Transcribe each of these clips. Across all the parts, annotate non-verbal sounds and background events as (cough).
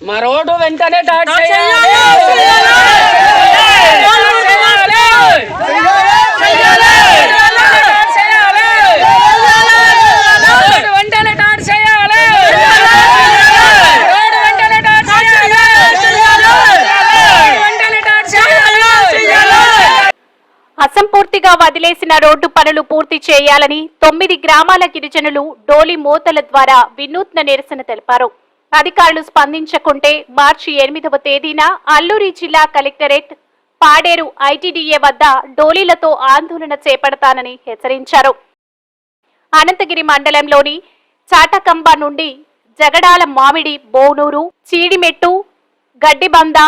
మా రోడ్డు వెంటనే డాట్ చేయాలి. రోడ్డు వెంటనే డాట్ చేయాలి. రోడ్డు వెంటనే డాట్ చేయాలి. రోడ్డు వెంటనే డాట్ చేయాలి అసంపూర్తిగా వదిలేసిన రోడ్డు పనులు పూర్తి చేయాలని తొమ్మిది గ్రామాల గిరిజనులు డోలి మోతల ద్వారా వినూత్న నిరసన తెలిపారు. అధికారులు స్పందించకుంటే మార్చి ఎనిమిదవ తేదీన అల్లూరి జిల్లా కలెక్టరేట్ పాడేరు ఐటీడీఏ వద్ద డోలీలతో ఆందోళన చేపడతానని హెచ్చరించారు. అనంతగిరి మండలంలోని చాటకంబ నుండి జగడాల మామిడి బోనూరు చీడిమెట్టు గడ్డిబంద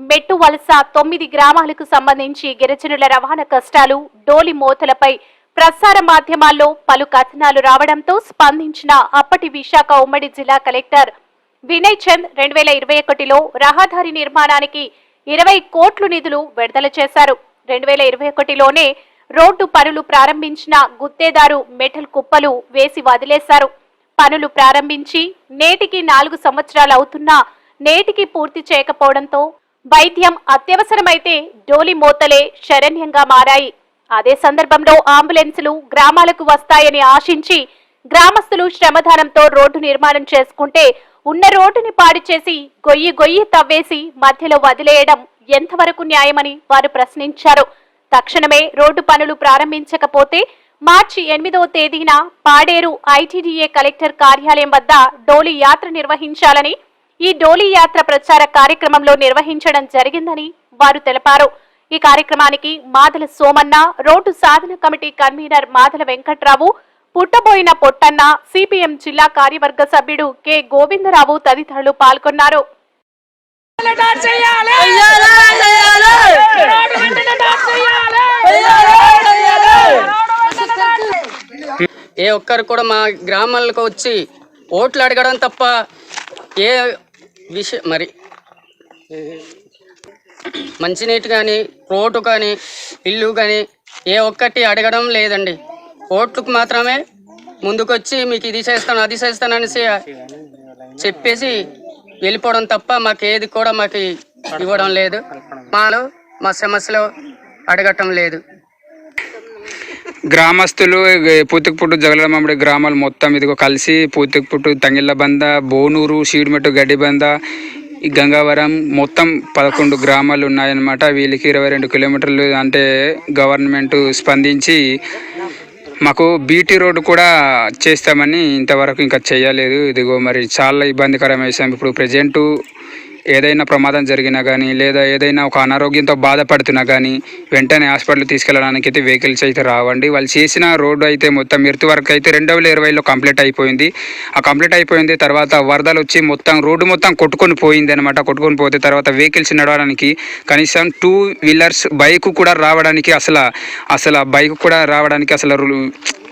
మెట్టు వలస తొమ్మిది గ్రామాలకు సంబంధించి గిరిజనుల రవాణా కష్టాలు డోలి మోతలపై ప్రసార మాధ్యమాల్లో పలు కథనాలు రావడంతో స్పందించిన అప్పటి విశాఖ ఉమ్మడి జిల్లా కలెక్టర్ వినయ్ చంద్ రెండు వేల ఇరవై ఒకటిలో రహదారి నిర్మాణానికి ఇరవై కోట్లు నిధులు విడుదల చేశారు. రెండు వేల ఇరవై ఒకటిలోనే రోడ్డు పనులు ప్రారంభించిన గుత్తేదారు మెటల్ కుప్పలు వేసి వదిలేశారు. పనులు ప్రారంభించి నేటికి నాలుగు సంవత్సరాలు అవుతున్నా నేటికి పూర్తి చేయకపోవడంతో వైద్యం అత్యవసరమైతే డోలి మోతలే శరణ్యంగా మారాయి. అదే సందర్భంలో అంబులెన్సులు గ్రామాలకు వస్తాయని ఆశించి గ్రామస్తులు శ్రమదానంతో రోడ్డు నిర్మాణం చేసుకుంటే ఉన్న రోడ్డుని పాడు చేసి గొయ్యి గొయ్యి తవ్వేసి మధ్యలో వదిలేయడం ఎంతవరకు న్యాయమని వారు ప్రశ్నించారు. తక్షణమే రోడ్డు పనులు ప్రారంభించకపోతే మార్చి ఎనిమిదవ తేదీన పాడేరు ఐటీడీఏ కలెక్టర్ కార్యాలయం వద్ద డోలీ యాత్ర నిర్వహించాలని ఈ డోలీ యాత్ర ప్రచార కార్యక్రమంలో నిర్వహించడం జరిగిందని వారు తెలిపారు. ఈ కార్యక్రమానికి మాదల సోమన్న రోడ్డు సాధన committee convener Madala Venkatrao Puttaboina Pottanna CPM జిల్లా కార్యవర్గ సభ్యుడు కె. గోవిందరావు తదితరులు పాల్గొన్నారు. ఏ ఒక్కరు కూడా మా గ్రామాలకు వచ్చి ఓట్లు అడగడం తప్ప ఏ విషయం మరి మంచినీటి కానీ రోడ్డు కానీ ఇల్లు కానీ ఏ ఒక్కటి అడగడం లేదండి. ఓట్లకు మాత్రమే ముందుకొచ్చి మీకు ఇది చేస్తాను అది చేస్తాను అనేసి చెప్పేసి వెళ్ళిపోవడం తప్ప మాకు ఏది కూడా మాకు ఇవ్వడం లేదు. మాలో మా సమస్యలు అడగటం లేదు. గ్రామస్తులు పూతికపుట్టు జగలమామిడి గ్రామాలు మొత్తం ఇదిగో కలిసి పూతికపుట్టు తంగిళ్ళ బంద బోనూరు షీడిమెట్టు గడ్డిబంద ఈ గంగావరం మొత్తం పదకొండు గ్రామాలు ఉన్నాయన్నమాట. వీళ్ళకి ఇరవై రెండు కిలోమీటర్లు అంటే గవర్నమెంట్ స్పందించి మాకు బీటీ రోడ్డు కూడా చేస్తామని ఇంతవరకు ఇంకా చేయలేదు. ఇదిగో మరి చాలా ఇబ్బందికరమైన విషయం ఇప్పుడు ప్రజెంటు ఏదైనా ప్రమాదం జరిగినా కానీ లేదా ఏదైనా ఒక అనారోగ్యంతో బాధపడుతున్నా కానీ వెంటనే హాస్పిటల్ తీసుకెళ్ళడానికి అయితే వెహికల్స్ అయితే రావండి. వాళ్ళు చేసిన రోడ్డు అయితే మొత్తం ఎర్త్ వరకు అయితే రెండు వేల ఇరవైలో కంప్లీట్ అయిపోయింది. ఆ కంప్లీట్ అయిపోయింది తర్వాత వరదలు వచ్చి మొత్తం రోడ్డు మొత్తం కొట్టుకొని పోయింది అనమాట కొట్టుకొని పోతే తర్వాత వెహికల్స్ నడవడానికి కనీసం టూ వీలర్స్ బైక్ కూడా రావడానికి అసలు అసలు బైక్ కూడా రావడానికి అసలు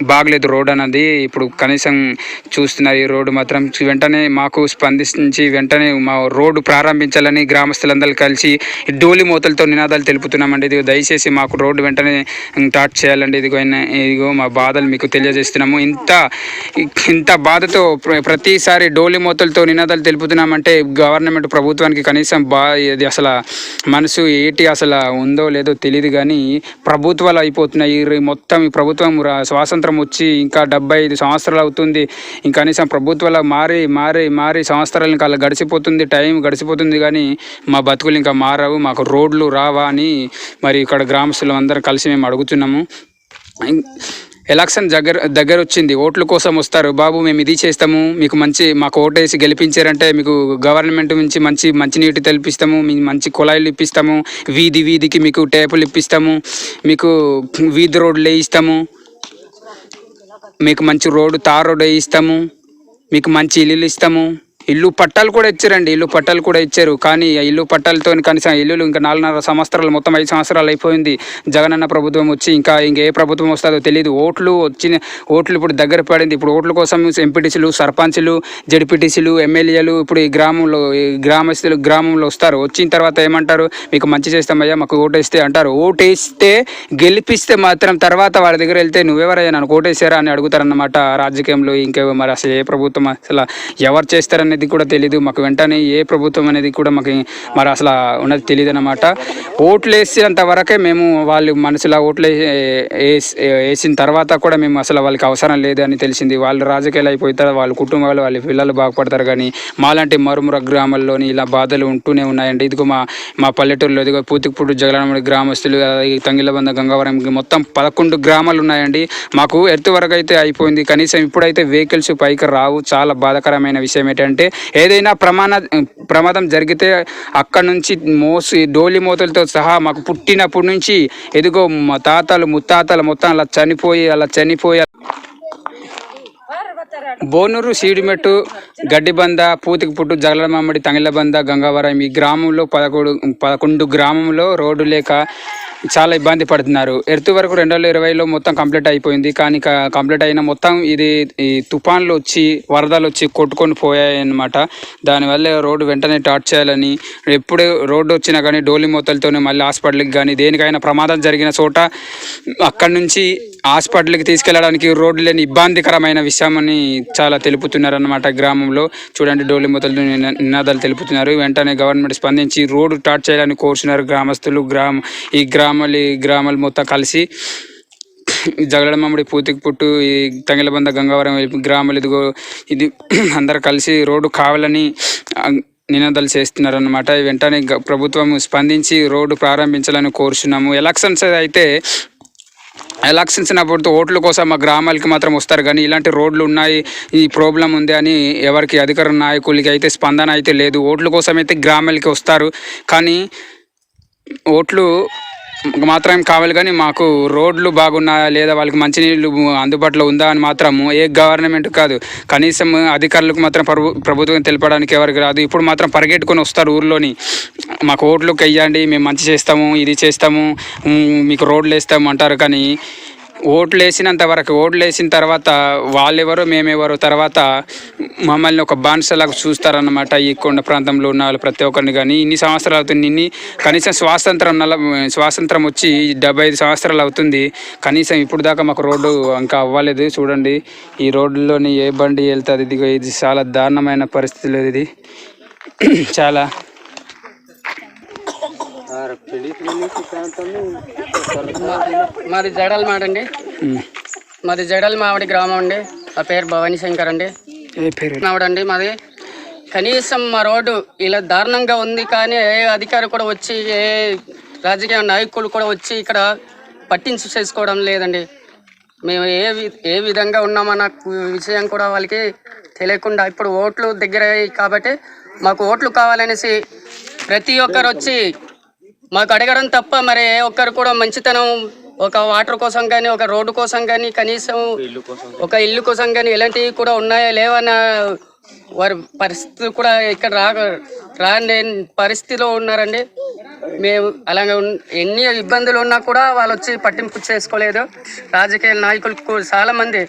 బాగలేదు రోడ్ అన్నది. ఇప్పుడు కనీసం చూస్తున్నారు ఈ రోడ్డు మాత్రం వెంటనే మాకు స్పందించి వెంటనే మా రోడ్డు ప్రారంభించాలని గ్రామస్తులందరూ కలిసి డోలి మూతలతో నినాదాలు తెలుపుతున్నామండి. ఇది దయచేసి మాకు రోడ్డు వెంటనే స్టార్ట్ చేయాలండి. ఇదిగో ఇదిగో మా బాధలు మీకు తెలియజేస్తున్నాము. ఇంత ఇంత బాధతో ప్ర- ప్రతిసారి డోలి మూతలతో నినాదాలు తెలుపుతున్నామంటే గవర్నమెంట్ ప్రభుత్వానికి కనీసం బా ఇది అసలు మనసు ఏటి అసలు ఉందో లేదో తెలియదు కానీ ప్రభుత్వాలు అయిపోతున్నాయి. ఈ మొత్తం ఈ ప్రభుత్వం స్వాతంత్ర స్వాతంత్రం వచ్చి ఇంకా డెబ్బై ఐదు సంవత్సరాలు అవుతుంది. ఇంకా కనీసం ప్రభుత్వాలు మారి మారి మారి సంవత్సరాలు ఇంకా అలా గడిచిపోతుంది టైం గడిచిపోతుంది కానీ మా బతుకులు ఇంకా మారవు మాకు రోడ్లు రావా అని మరి ఇక్కడ గ్రామస్తులు అందరం కలిసి మేము అడుగుతున్నాము ఎలక్షన్ దగ్గర దగ్గర వచ్చింది ఓట్ల కోసం వస్తారు. బాబు మేము ఇది చేస్తాము మీకు మంచి మాకు ఓటేసి గెలిపించారంటే మీకు గవర్నమెంట్ నుంచి మంచి మంచినీటి తెలిపిస్తాము మీ మంచి కుళాయిలు ఇప్పిస్తాము వీధి వీధికి మీకు టేపులు ఇప్పిస్తాము మీకు వీధి రోడ్లు వేయిస్తాము. మీకు మంచి రోడ్డు తార్ రోడ్డు వేయిస్తాము మీకు మంచి ఇల్లులు ఇస్తాము. ఇల్లు పట్టాలు కూడా ఇచ్చారండి ఇల్లు పట్టాలు కూడా ఇచ్చారు. కానీ ఆ ఇల్లు పట్టాలతో కనీసం ఇల్లులు ఇంకా నాలుగున్నర సంవత్సరాలు మొత్తం ఐదు సంవత్సరాలు అయిపోయింది. జగనన్న ప్రభుత్వం వచ్చి ఇంకా ఇంకే ప్రభుత్వం వస్తుందో తెలియదు. ఓట్లు వచ్చిన ఓట్లు ఇప్పుడు దగ్గర పడింది. ఇప్పుడు ఓట్ల కోసం ఎంపీటీసీలు సర్పంచ్లు జడ్పీటీసీలు ఎమ్మెల్యేలు ఇప్పుడు ఈ గ్రామంలో ఈ గ్రామస్తులు గ్రామంలో వస్తారు. వచ్చిన తర్వాత ఏమంటారు? మీకు మంచి చేస్తామయ్యా మాకు ఓటు వేస్తే అంటారు. ఓటు వేస్తే గెలిపిస్తే మాత్రం తర్వాత వాళ్ళ దగ్గర వెళ్తే నువ్వెవరయ్యా? నన్ను ఓటేసారా అని అడుగుతారన్నమాట. రాజకీయంలో ఇంకే మరి అసలు ఏ ప్రభుత్వం అసలు ఎవరు చేస్తారని అనేది కూడా తెలియదు మాకు వెంటనే ఏ ప్రభుత్వం అనేది కూడా మాకు మరి అసలు ఉన్నది తెలియదు అనమాట ఓట్లు వేసినంత వరకే మేము వాళ్ళు మనసులో ఓట్లు వేసి- వేసిన తర్వాత కూడా మేము అసలు వాళ్ళకి అవసరం లేదు అని తెలిసింది. వాళ్ళు రాజకీయాలు అయిపోతారు వాళ్ళ కుటుంబాలు వాళ్ళ పిల్లలు బాగుపడతారు కానీ మాలాంటి మరుమర గ్రామాల్లోని ఇలా బాధలు ఉంటూనే ఉన్నాయండి. ఇదిగో మా మా పల్లెటూరులో ఇదిగో పూతికపుడు జగలమడి గ్రామస్తులు తంగిలబంద గంగవరం మొత్తం పదకొండు గ్రామాలు ఉన్నాయండి. మాకు ఎర్త్ వరకు అయితే అయిపోయింది. కనీసం ఇప్పుడైతే వెహికల్స్ పైకి రావు. చాలా బాధాకరమైన విషయం ఏంటంటే ఏదైనా ప్రమాణ ప్రమాదం జరిగితే అక్కడ నుంచి మోసి డోలి మూతలతో సహా మాకు పుట్టినప్పటి నుంచి ఎదుగో మా తాతలు ముత్తాతలు మొత్తం అలా చనిపోయి అలా చనిపోయి. బోనూరు సీడిమెట్టు గడ్డిబంద పూతికిపుట్టు జగలమామిడి తంగిలబంద గంగవరం ఈ గ్రామంలో పదకొండు పదకొండు గ్రామంలో రోడ్డు లేక చాలా ఇబ్బంది పడుతున్నారు. ఎర్త్ వరకు రెండు వేల ఇరవైలో మొత్తం కంప్లీట్ అయిపోయింది. కానీ కంప్లీట్ అయిన మొత్తం ఇది ఈ తుఫాన్లు వచ్చి వరదలు వచ్చి కొట్టుకొని పోయాయి అన్నమాట దానివల్ల రోడ్డు వెంటనే టాట్ చేయాలని ఎప్పుడు రోడ్డు వచ్చినా కానీ డోలి మూతలతోనే మళ్ళీ హాస్పిటల్కి కానీ దేనికైనా ప్రమాదం జరిగిన చోట అక్కడి నుంచి హాస్పిటల్కి తీసుకెళ్ళడానికి రోడ్డు లేని ఇబ్బందికరమైన విషయమని చాలా తెలుపుతున్నారు అన్నమాట గ్రామంలో. చూడండి డోలి మూతలు నినాదాలు తెలుపుతున్నారు. వెంటనే గవర్నమెంట్ స్పందించి రోడ్డు టాట్ చేయాలని కోరుచున్నారు గ్రామస్తులు. గ్రామ ఈ గ్రామాలు గ్రామాలు మొత్తం కలిసి జగడమమ్మడి పూతికి పుట్టు ఈ తంగిలబంద గంగవరం గ్రామాలు ఇదిగో ఇది అందరు కలిసి రోడ్డు కావాలని నినాదాలు చేస్తున్నారన్నమాట. వెంటనే ప్రభుత్వం స్పందించి రోడ్డు ప్రారంభించాలని కోరుచున్నాము. ఎలక్షన్స్ అయితే ఎలక్షన్స్ అప్పుడు ఓట్ల కోసం మా గ్రామాలకి మాత్రం వస్తారు. కానీ ఇలాంటి రోడ్లు ఉన్నాయి ఈ ప్రాబ్లం ఉంది అని ఎవరికి అధికార నాయకులకి అయితే స్పందన అయితే లేదు. ఓట్ల కోసం అయితే గ్రామాలకి వస్తారు. కానీ ఓట్లు మాత్రం కావాలి కానీ మాకు రోడ్లు బాగున్నాయా లేదా వాళ్ళకి మంచినీళ్ళు అందుబాటులో ఉందా అని మాత్రం ఏ గవర్నమెంట్ కాదు. కనీసం అధికారులకు మాత్రం ప్రభు ప్రభుత్వం తెలపడానికి ఎవరికి రాదు. ఇప్పుడు మాత్రం పరిగెట్టుకొని వస్తారు ఊర్లోని. మాకు ఓట్లు వెయ్యండి మేము మంచి చేస్తాము ఇది చేస్తాము మీకు రోడ్లు వేస్తాము అంటారు కానీ ఓట్లు వేసినంత వరకు ఓట్లు వేసిన తర్వాత వాళ్ళెవరు మేమెవరు తర్వాత మమ్మల్ని ఒక బానిసలాగా చూస్తారన్నమాట ఈ కొండ ప్రాంతంలో ఉన్న వాళ్ళు ప్రతి ఒక్కరిని కానీ ఇన్ని సంవత్సరాలు అవుతుంది ఇన్ని కనీసం స్వాతంత్రం నల స్వాతంత్రం వచ్చి డెబ్బై ఐదు సంవత్సరాలు అవుతుంది. కనీసం ఇప్పుడు దాకా మాకు రోడ్డు ఇంకా అవ్వలేదు చూడండి. ఈ రోడ్డులోని ఏ బండి వెళ్తుంది ఇది ఇది చాలా దారుణమైన పరిస్థితులు ఇది. (clears throat) చాలా మాది జడల మాడండి ఉమ్. మాది జడల మామిడి గ్రామం అండి. నా పేరు భవానీ శంకర్ అండి. మామిడండి మాది. కనీసం మా రోడ్డు ఇలా దారుణంగా ఉంది కానీ ఏ అధికారి కూడా వచ్చి ఏ రాజకీయ నాయకులు కూడా వచ్చి ఇక్కడ పట్టించి చేసుకోవడం లేదండి. మేము ఏ ఏ విధంగా ఉన్నామన్న విషయం కూడా వాళ్ళకి తెలియకుండా ఇప్పుడు ఓట్లు దగ్గర కాబట్టి మాకు ఓట్లు కావాలనేసి ప్రతి ఒక్కరు వచ్చి మాకు అడగడం తప్ప మరి ఒక్కరు కూడా మంచితనం ఒక వాటర్ కోసం కానీ ఒక రోడ్డు కోసం కానీ కనీసం ఒక ఇల్లు కోసం కానీ ఇలాంటివి కూడా ఉన్నాయా లేవన్న వారి పరిస్థితి కూడా ఇక్కడ రా రాని పరిస్థితిలో ఉన్నారండి. మేము అలాగే ఉన్- ఎన్ని ఇబ్బందులు ఉన్నా కూడా వాళ్ళు వచ్చి పట్టింపు చేసుకోలేదు. రాజకీయ నాయకులు చాలా మంది.